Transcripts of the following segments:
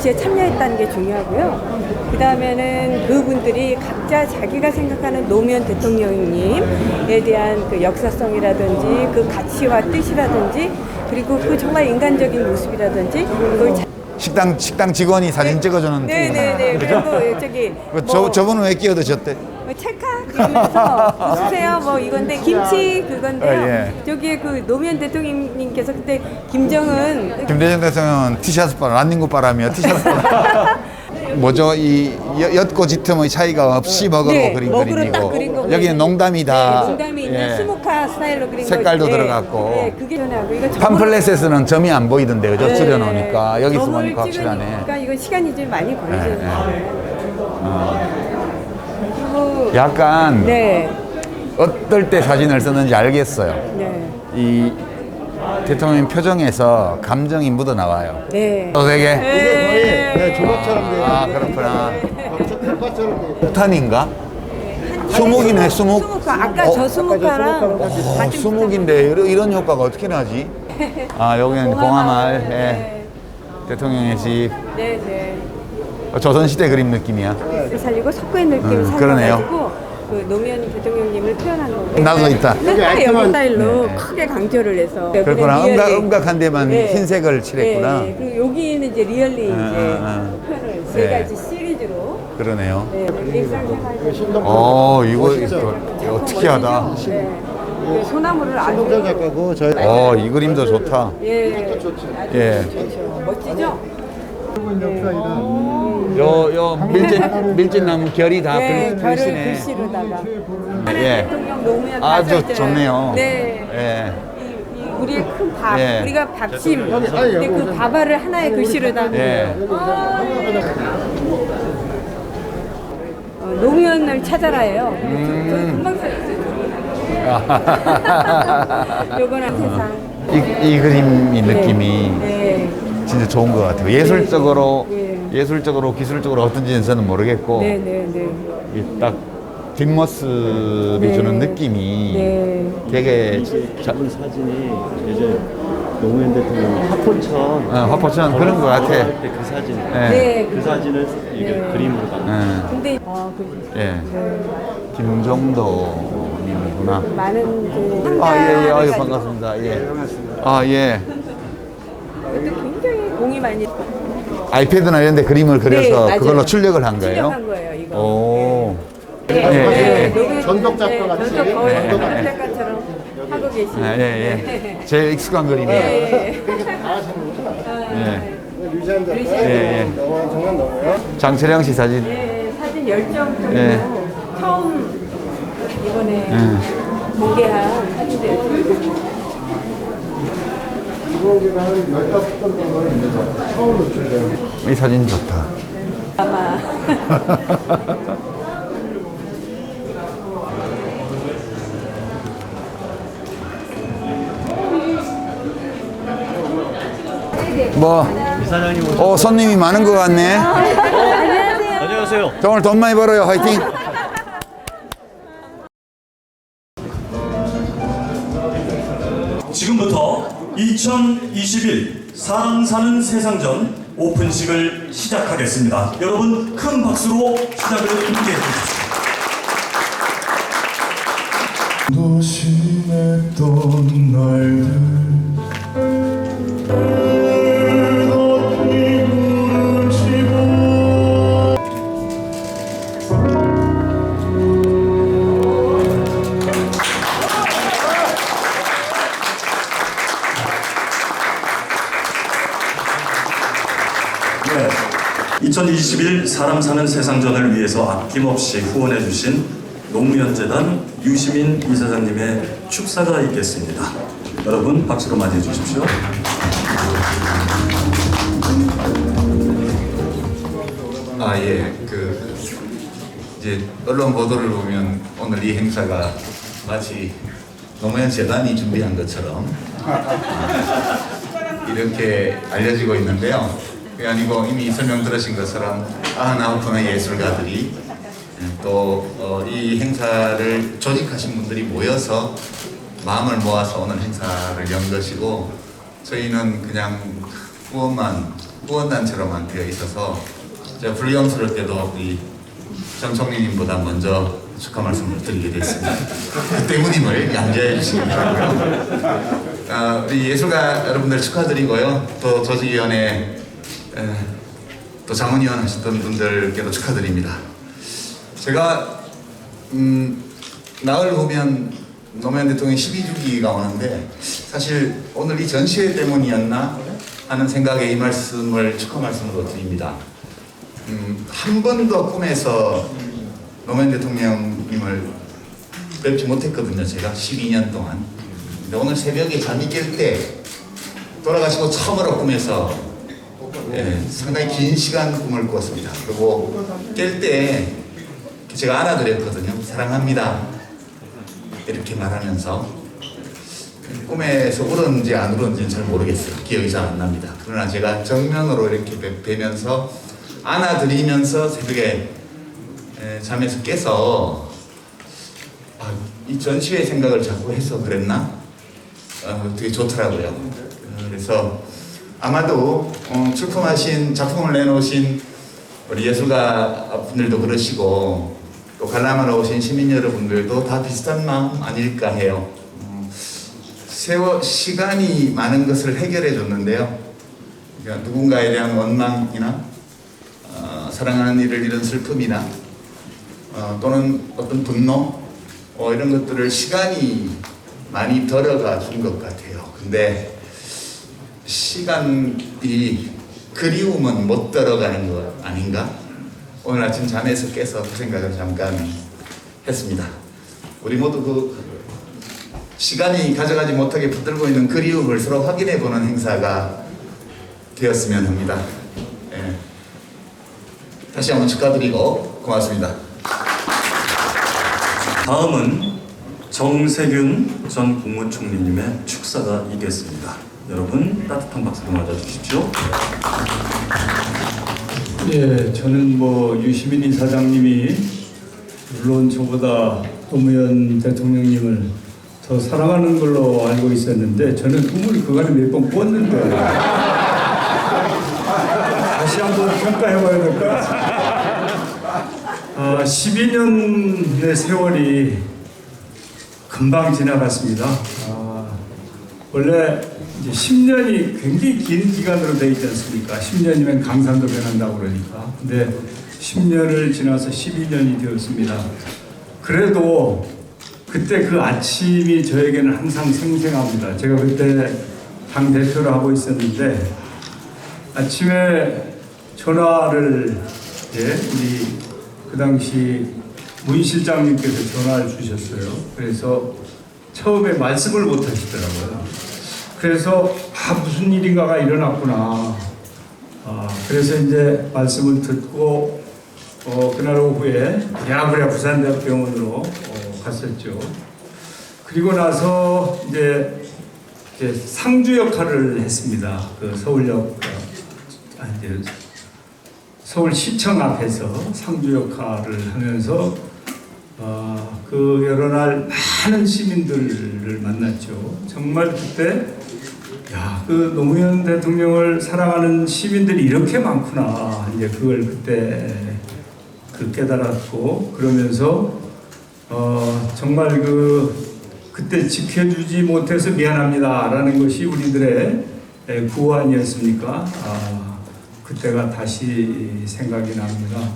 전시에 참여했다는 게 중요하고요. 그 다음에는 그분들이 각자 자기가 생각하는 노무현 대통령님에 대한 그 역사성이라든지 그 가치와 뜻이라든지 그리고 그 정말 인간적인 모습이라든지 그걸 자- 식당 식당 직원이 사진 찍어주는 네네네 그죠? 그리고 저기 그저뭐 저분은 왜 끼어드셨대? 뭐 찰칵 이러면서 웃으세요 뭐 이건데 김치 그건데요 어, 예. 저기에 그 노무현 대통령님께서 그때 김정은 김대중 대통령은 티셔츠 바람, 란닝구 바람이요 티셔츠 바람. 뭐죠 이 여- 옅고 짙음의 차이가 없이 먹으로 네, 그린 먹으로 그림이고 딱 그린 거고 여기는 농담이다. 네, 농담이 있는 예. 스모카 스타일로 그린 색깔도 거, 네, 들어갔고. 네, 그게 전하고 이거 팜플렛에서는 점이 안 보이던데 그죠? 네. 줄여놓으니까 여기서 점을 보니까 확실하네. 찍으니까 이건 시간이 좀 많이 걸리죠. 네, 그리고 약간 네, 어떨 때 사진을 썼는지 알겠어요. 네, 이 대통령 표정에서 감정이 묻어 나와요. 네. 또 되게 네. 네, 조각처럼 돼. 아 그렇구나. 돼. 폭탄인가? 수목이네 수목. 수목화 아까 어? 저 수목화랑 어, 같은 수목인데 이런, 이런 효과가 어떻게 나지? 아 여기는 공화마을 예. 네, 대통령의 집 네, 네. 어, 조선시대 그림 느낌이야. 살리고 석구의 느낌을 음, 그러네요. 살려가지고 그 노무현 대통령님을 표현한 거고. 나도 있다. 여기 알뜰한- 스타일로 네. 크게 강조를 해서. 그렇구나. 리얼리- 음각, 음각한 데만 네. 흰색을 칠했구나. 네, 그리고 여기는 이제 리얼리 이제 음, 표현을 세 네. 가지 시리즈로. 그러네요. 네, 일상생활. 어 이거? 이거, 특이하다. 네. 그 소나무를 아주. 신동정 작가고 저희 어 이 그림도 좋다. 예. 예. 좋죠. 멋지죠? 요, 요 밀짚, 밀짚나무 결이 다 네, 글, 별을 글씨네. 글씨로다가. 예. 대통령 노무현 아주. 좋네요. 네. 예. 이, 이 우리의 큰 밥, 예. 우리가 밥심. 근데 그 밥알을 하나의 글씨로다. 예. 어, 노무현을 찾아라예요. 음. 저, 저 금방 살았어요. 요거는 세상. 이, 이 그림이 느낌이 네. 진짜 좋은 것 같아요. 예술적으로, 네. 예술적으로, 기술적으로 어떤지는 저는 모르겠고, 네, 네, 네. 이딱 뒷모습이 네. 주는 느낌이 네. 되게 자, 이 사진이 예전 노무현 대통령 화포천 어, 화포천 그런 것 같아. 때그 사진 예. 네. 그 사진을 이게 네. 그림으로 담은 예. 근데 아, 그 예. 김종도 님이구나. 많은 그 아, 예, 예. 아유, 반갑습니다. 예. 아, 예. 가지고 굉장히 공이 많이 아이패드나 이런 데 그림을 그려서 맞아요. 그걸로 출력을 한 거예요? 출력한 거예요, 이거. 오. 네, 예, 예. 노무현 전속 작가 같이. 전속 거의 네. 전속 작가처럼 하고 계시는. 아, 예, 예. 제일 익숙한 그림이에요. 예. 예. 류시안 작가. 예, 예. 정말 너무요. 장철영 씨 사진. 예, 사진 열정 정도 예. 처음 이번에 예. 공개한 사진들. 이공기가 한 15번 정도는 있는데 처음 노출돼요. 이 사진 좋다. 아마 뭐, 이사장님 오셨 어, 손님이 많은 것 같네. 안녕하세요 저 오늘 돈 많이 벌어요. 화이팅! 지금부터 2021 사람 사는 세상전 오픈식을 시작하겠습니다. 여러분 큰 박수로 시작을 함께 해주십시오. 네. 2021 사람 사는 세상전을 위해서 아낌없이 후원해 주신 노무현재단 유시민 이사장님의 축사가 있겠습니다. 여러분 박수로 맞이해 주십시오. 아, 예. 그, 이제 언론 보도를 보면 오늘 이 행사가 마치 노무현 재단이 준비한 것처럼 이렇게 알려지고 있는데요. 그게 아니고 이미 설명 들으신 것처럼 99분의 예술가들이 또 이 행사를 조직하신 분들이 모여서 마음을 모아서 오늘 행사를 연 것이고 저희는 그냥 후원만 후원단체로만 되어 있어서 제가 불경스럽게도 우리 정 총리님보다 먼저 축하 말씀을 드리게 됐습니다. 그 때문임을 양해해 주시기 바라고요. 아, 우리 예술가 여러분들 축하드리고요. 또 조직위원회 에, 또 자문위원 하셨던 분들께도 축하드립니다. 제가 음, 나흘 보면 노무현 대통령 12주기가 오는데 사실 오늘 이 전시회 때문이었나 하는 생각에 이 말씀을 축하 말씀으로 드립니다. 음, 한 번도 꿈에서 노무현 대통령님을 뵙지 못했거든요. 제가 12년 동안. 근데 오늘 새벽에 잠이 깰 때 돌아가시고 처음으로 꿈에서 예, 상당히 긴 시간 꿈을 꾸었습니다. 그리고 깰 때 제가 안아드렸거든요. 사랑합니다. 이렇게 말하면서 꿈에서 울었는지 안 울었는지는 잘 모르겠어요. 기억이 잘 안 납니다. 그러나 제가 정면으로 이렇게 뵈- 뵈면서 안아드리면서 새벽에 에, 잠에서 깨서 아, 이 전시회 생각을 자꾸 해서 그랬나? 어, 되게 좋더라고요. 어, 그래서 아마도 어, 출품하신 작품을 내놓으신 우리 예술가 분들도 그러시고 또 관람하러 오신 시민 여러분들도 다 비슷한 마음 아닐까 해요. 음, 세월 시간이 많은 것을 해결해 줬는데요. 그러니까 누군가에 대한 원망이나 어, 사랑하는 이를 잃은 슬픔이나 어, 또는 어떤 분노 어, 이런 것들을 시간이 많이 덜어가 준 것 같아요. 근데 시간이 그리움은 못 들어가는 것 아닌가? 오늘 아침 잠에서 깨서 그 생각을 잠깐 했습니다. 우리 모두 그 시간이 가져가지 못하게 붙들고 있는 그리움을 서로 확인해 보는 행사가 되었으면 합니다. 예. 다시 한번 축하드리고 고맙습니다. 다음은 정세균 전 국무총리님의 축사가 있겠습니다. 여러분 따뜻한 박수로 맞아주십시오. 예, 저는 뭐 유시민 이사장님이 물론 저보다 노무현 대통령님을 더 사랑하는 걸로 알고 있었는데 저는 꿈을 그간에 몇 번 꿨는데 다시 한번 평가해봐야 될것 같습니다. 아, 12년의 세월이 금방 지나갔습니다. 아, 원래 이제 10년이 굉장히 긴 기간으로 되어 있지 않습니까? 10년이면 강산도 변한다고 그러니까. 근데 10년을 지나서 12년이 되었습니다. 그래도 그때 그 아침이 저에게는 항상 생생합니다. 제가 그때 당 대표를 하고 있었는데 아침에 전화를 예, 우리 그 당시 문 실장님께서 전화를 주셨어요. 그래서 처음에 말씀을 못 하시더라고요. 그래서 아 무슨 일인가가 일어났구나. 아 그래서 이제 말씀을 듣고 어, 그날 오후에 야구야 부산대학병원으로 어, 갔었죠. 그리고 나서 이제, 이제 상주 역할을 했습니다. 그 서울역 어, 아, 이제 서울시청 앞에서 상주 역할을 하면서 어, 그 여러 날 많은 시민들을 만났죠. 정말 그때 야, 그 노무현 대통령을 사랑하는 시민들이 이렇게 많구나. 이제 그걸 그때 그 깨달았고 그러면서 어, 정말 그 그때 지켜주지 못해서 미안합니다라는 것이 우리들의 에, 구호 아니었습니까? 아, 그때가 다시 생각이 납니다.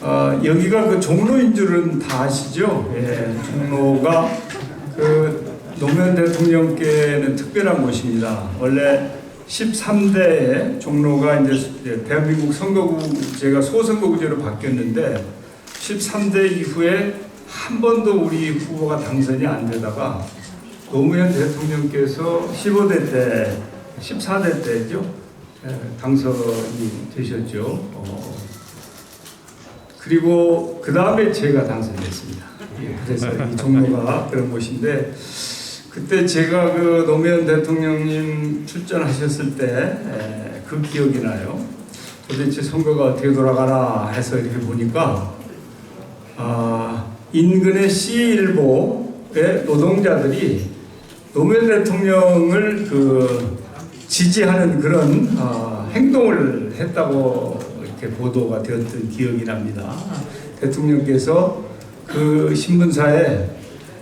어, 여기가 그 종로인 줄은 다 아시죠? 예, 종로가 그 노무현 대통령께는 특별한 곳입니다. 원래 13대에 종로가 이제 이제 대한민국 선거구제가 소선거구제로 바뀌었는데 13대 이후에 한 번도 우리 후보가 당선이 안 되다가 노무현 대통령께서 15대 때, 14대 때죠. 예, 당선이 되셨죠. 어, 그리고 그 다음에 제가 당선됐습니다. 예, 그래서 이 종로가 그런 곳인데 그때 제가 그 노무현 대통령님 출전하셨을 때 그 기억이 나요. 도대체 선거가 어떻게 돌아가나 해서 이렇게 보니까 아, 인근의 C일보의 노동자들이 노무현 대통령을 그 지지하는 그런 아, 행동을 했다고 이렇게 보도가 되었던 기억이 납니다. 대통령께서 그 신문사에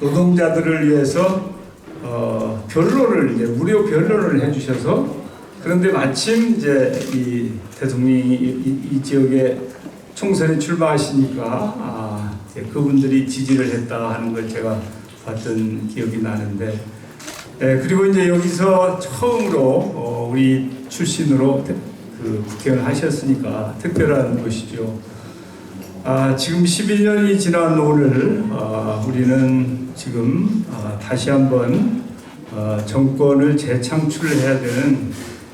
노동자들을 위해서 어, 변론을 이제 무료 변론을 해주셔서 그런데 마침 이제 이 대통령이 이, 이 지역에 총선에 출마하시니까 아, 그분들이 지지를 했다 하는 걸 제가 봤던 기억이 나는데 예, 그리고 이제 여기서 처음으로 어, 우리 출신으로 대- 그 국회의원 하셨으니까 특별한 것이죠. 아, 지금 11년이 지난 오늘 아, 우리는 지금 아, 다시 한번 아, 정권을 재창출해야 되는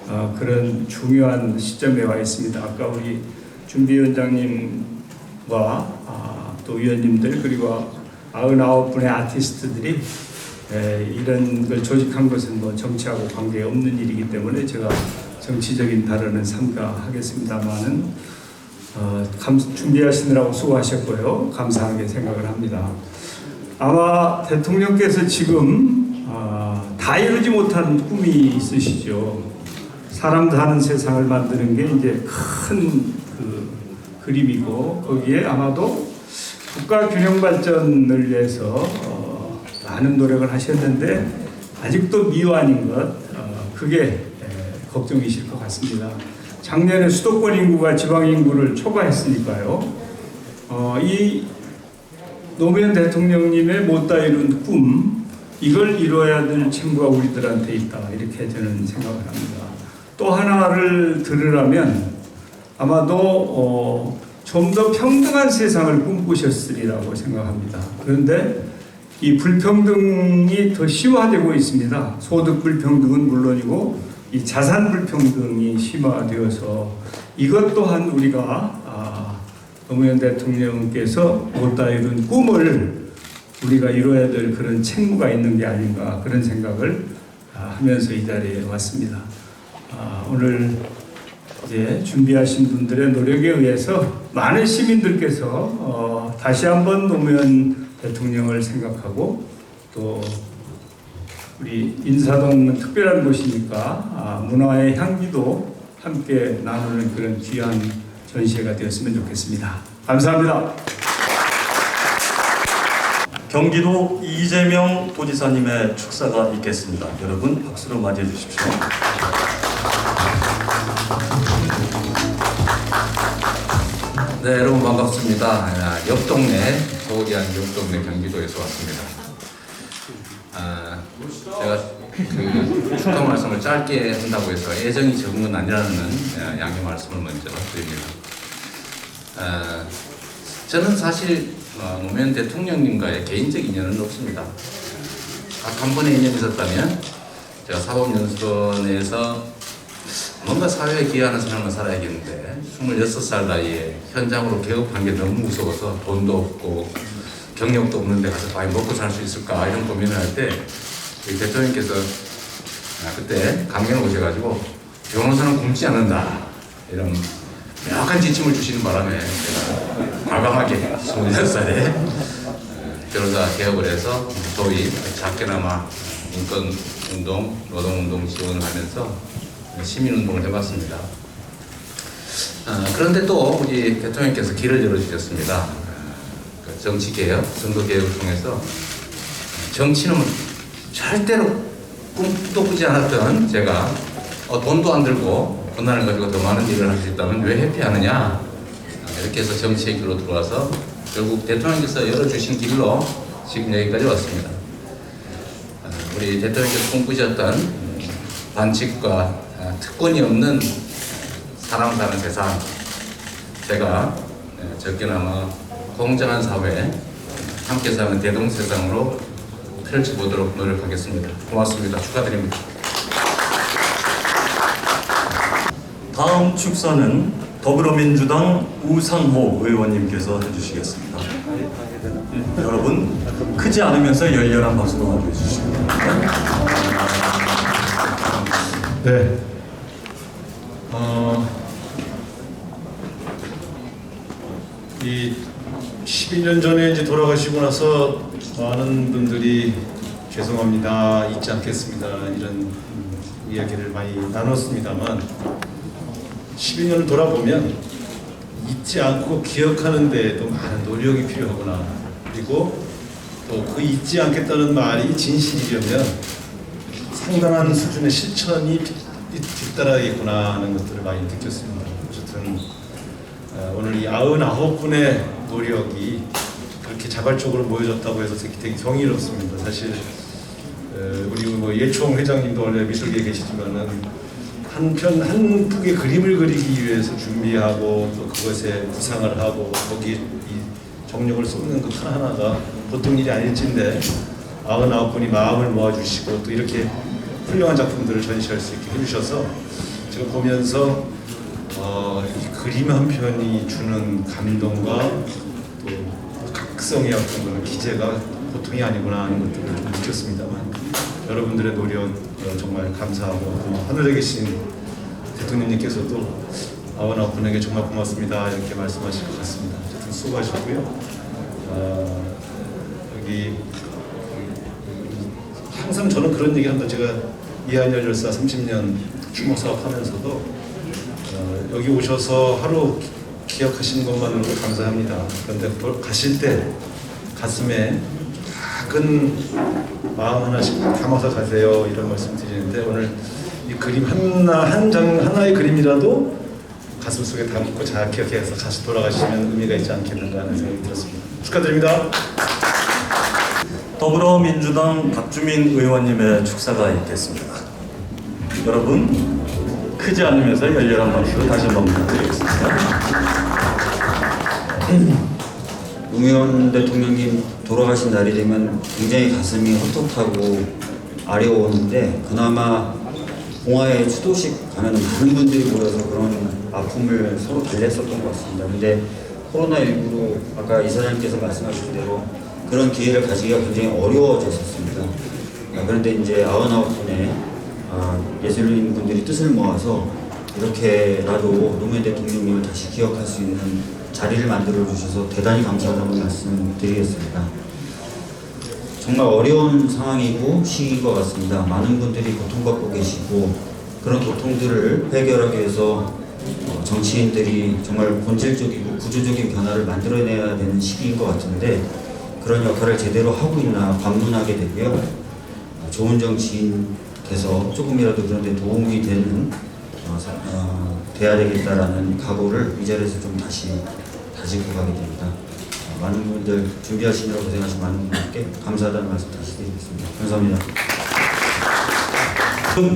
아, 그런 중요한 시점에 와 있습니다. 아까 우리 준비위원장님과 아, 또 위원님들 그리고 99분의 아티스트들이 에, 이런 걸 조직한 것은 뭐 정치하고 관계 없는 일이기 때문에 제가 정치적인 발언은 삼가하겠습니다만은 어, 감, 준비하시느라고 수고하셨고요. 감사하게 생각을 합니다. 아마 대통령께서 지금 아, 다 이루지 못한 꿈이 있으시죠. 사람 사는 세상을 만드는 게 이제 큰 그 그림이고 거기에 아마도 국가 균형 발전을 위해서 어, 많은 노력을 하셨는데 아직도 미완인 것 어, 그게 에, 걱정이실 것 같습니다. 작년에 수도권 인구가 지방 인구를 초과했으니까요. 어, 이 노무현 대통령님의 못다 이룬 꿈 이걸 이루어야 될 책무가 우리들한테 있다 이렇게 저는 생각을 합니다. 또 하나를 들으라면 아마도 어, 좀 더 평등한 세상을 꿈꾸셨으리라고 생각합니다. 그런데 이 불평등이 더 심화되고 있습니다. 소득 불평등은 물론이고 이 자산 불평등이 심화되어서 이것 또한 우리가 아, 노무현 대통령께서 못다 이룬 꿈을 우리가 이루어야 될 그런 책무가 있는 게 아닌가 그런 생각을 아, 하면서 이 자리에 왔습니다. 아, 오늘 이제 준비하신 분들의 노력에 의해서 많은 시민들께서 어, 다시 한번 노무현 대통령을 생각하고 또 우리 인사동은 특별한 곳이니까 아, 문화의 향기도 함께 나누는 그런 귀한 전시회가 되었으면 좋겠습니다. 감사합니다. 경기도 이재명 도지사님의 축사가 있겠습니다. 여러분 박수로 맞이해 주십시오. 네, 여러분 반갑습니다. 아, 옆 동네, 서울이 아닌 옆 동네 경기도에서 왔습니다. 아, 제가 그 축하 말씀을 짧게 한다고 해서 애정이 적은 건 아니라는 아, 양해 말씀을 먼저 드립니다. 아, 저는 사실 어, 노무현 대통령님과의 개인적 인연은 없습니다. 딱 한 번의 인연이 있었다면 제가 사법연수원에서 뭔가 사회에 기여하는 삶을 살아야겠는데 26살 나이에 현장으로 개업한 게 너무 무서워서 돈도 없고 경력도 없는데 가서 과연 먹고 살 수 있을까 이런 고민을 할 때 대통령께서 아, 그때 강연을 오셔가지고 변호사는 굶지 않는다 이런 명확한 지침을 주시는 바람에 제가 과감하게 26살에 변호사 개업을 해서 소위 작게나마 인권 운동, 노동 운동 지원을 하면서 시민 운동을 해봤습니다. 아, 그런데 또 우리 대통령께서 길을 열어주셨습니다. 아, 그 정치 개혁, 선거 개혁을 통해서 정치는 절대로 꿈도 꾸지 않았던 제가 어, 돈도 안 들고 권한을 가지고 더 많은 일을 할 수 있다면 왜 회피하느냐 아, 이렇게 해서 정치의 길로 들어와서 결국 대통령께서 열어주신 길로 지금 여기까지 왔습니다. 아, 우리 대통령께서 꿈꾸셨던 반칙과 아, 특권이 없는 사람 사는 세상 제가 예, 적게나마 공정한 사회 함께 사는 대동 세상으로 펼쳐 보도록 노력하겠습니다. 고맙습니다. 축하드립니다. 다음 축사는 더불어민주당 우상호 의원님께서 해주시겠습니다. 여러분 크지 않으면서 열렬한 박수로 맞이해 주시기 바랍니다. 네. 어, 이 12년 전에 이제 돌아가시고 나서 많은 분들이 죄송합니다, 잊지 않겠습니다 이런 음, 이야기를 많이 나눴습니다만 12년을 돌아보면 잊지 않고 기억하는 데에도 많은 노력이 필요하구나 그리고 또 그 잊지 않겠다는 말이 진실이려면 상당한 수준의 실천이 뒤- 뒤따라야겠구나 하는 것들을 많이 느꼈습니다. 어쨌든 어, 오늘 이 99분의 노력이 자발적으로 모여졌다고 해서 되게, 경이롭습니다. 사실 어, 우리 뭐 예총 회장님도 원래 미술계에 계시지만은 한편 한 폭의 그림을 그리기 위해서 준비하고 또 그것에 구상을 하고 거기에 이 정력을 쏟는 것 하나하나가 보통 일이 아닐진데 99분이 마음을 모아주시고 또 이렇게 훌륭한 작품들을 전시할 수 있게 해주셔서 제가 보면서 어, 이 그림 한 편이 주는 감동과 또 각성의 어떤 그런 기재가 보통이 아니구나 하는 것들을 좀 느꼈습니다만 여러분들의 노력 어, 정말 감사하고 또 하늘에 계신 대통령님께서도 아원 분에게 정말 고맙습니다 이렇게 말씀하실 것 같습니다. 어쨌든 수고하셨고요. 어, 여기 항상 저는 그런 얘기 합니다. 제가 이한열 열사 30년 추모 사업 하면서도 어, 여기 오셔서 하루 기- 기억하시는 것만으로도 감사합니다. 그런데 볼- 가실 때 가슴에 작은 마음 하나씩 담아서 가세요 이런 말씀 드리는데 오늘 이 그림 하나 한 장 하나의 그림이라도 가슴 속에 담고 잘 기억해서 다시 돌아가시면 의미가 있지 않겠는가 하는 생각이 들었습니다. 축하드립니다. 더불어민주당 박주민 의원님의 축사가 있겠습니다. 여러분 크지 않으면서 열렬한 박수 다시 한번 부탁드리겠습니다. 노무현 대통령님 돌아가신 날이 되면 굉장히 가슴이 헛헛하고 아려웠는데 그나마 봉화에 추도식 가면 많은 분들이 모여서 그런 아픔을 서로 달랬었던 것 같습니다. 근데 코로나19로 아까 이사장님께서 말씀하신 대로 그런 기회를 가지기가 굉장히 어려워졌었습니다. 아, 그런데 이제 99분의 아, 예술인 분들이 뜻을 모아서 이렇게라도 노무현 대통령님을 다시 기억할 수 있는 자리를 만들어 주셔서 대단히 감사하다는 말씀 드리겠습니다. 정말 어려운 상황이고 시기인 것 같습니다. 많은 분들이 고통받고 계시고 그런 고통들을 해결하기 위해서 어, 정치인들이 정말 본질적이고 구조적인 변화를 만들어내야 되는 시기인 것 같은데 그런 역할을 제대로 하고 있나 반문하게 되고요. 어, 좋은 정치인 돼서 조금이라도 그런 데 도움이 되는 어, 사- 어, 돼야 되겠다라는 각오를 이 자리에서 좀 다시 다지고 가게 됩니다. 어, 많은 분들 준비하시느라 고생하신 많은 분들께 감사하다는 말씀 다시 드리겠습니다. 감사합니다.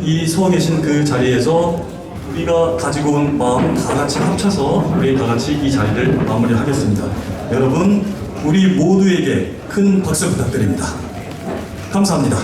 이서 계신 그 자리에서 우리가 가지고 온 마음 다 같이 합쳐서 우리 다 같이 이 자리를 마무리하겠습니다. 여러분 우리 모두에게 큰 박수 부탁드립니다. 감사합니다.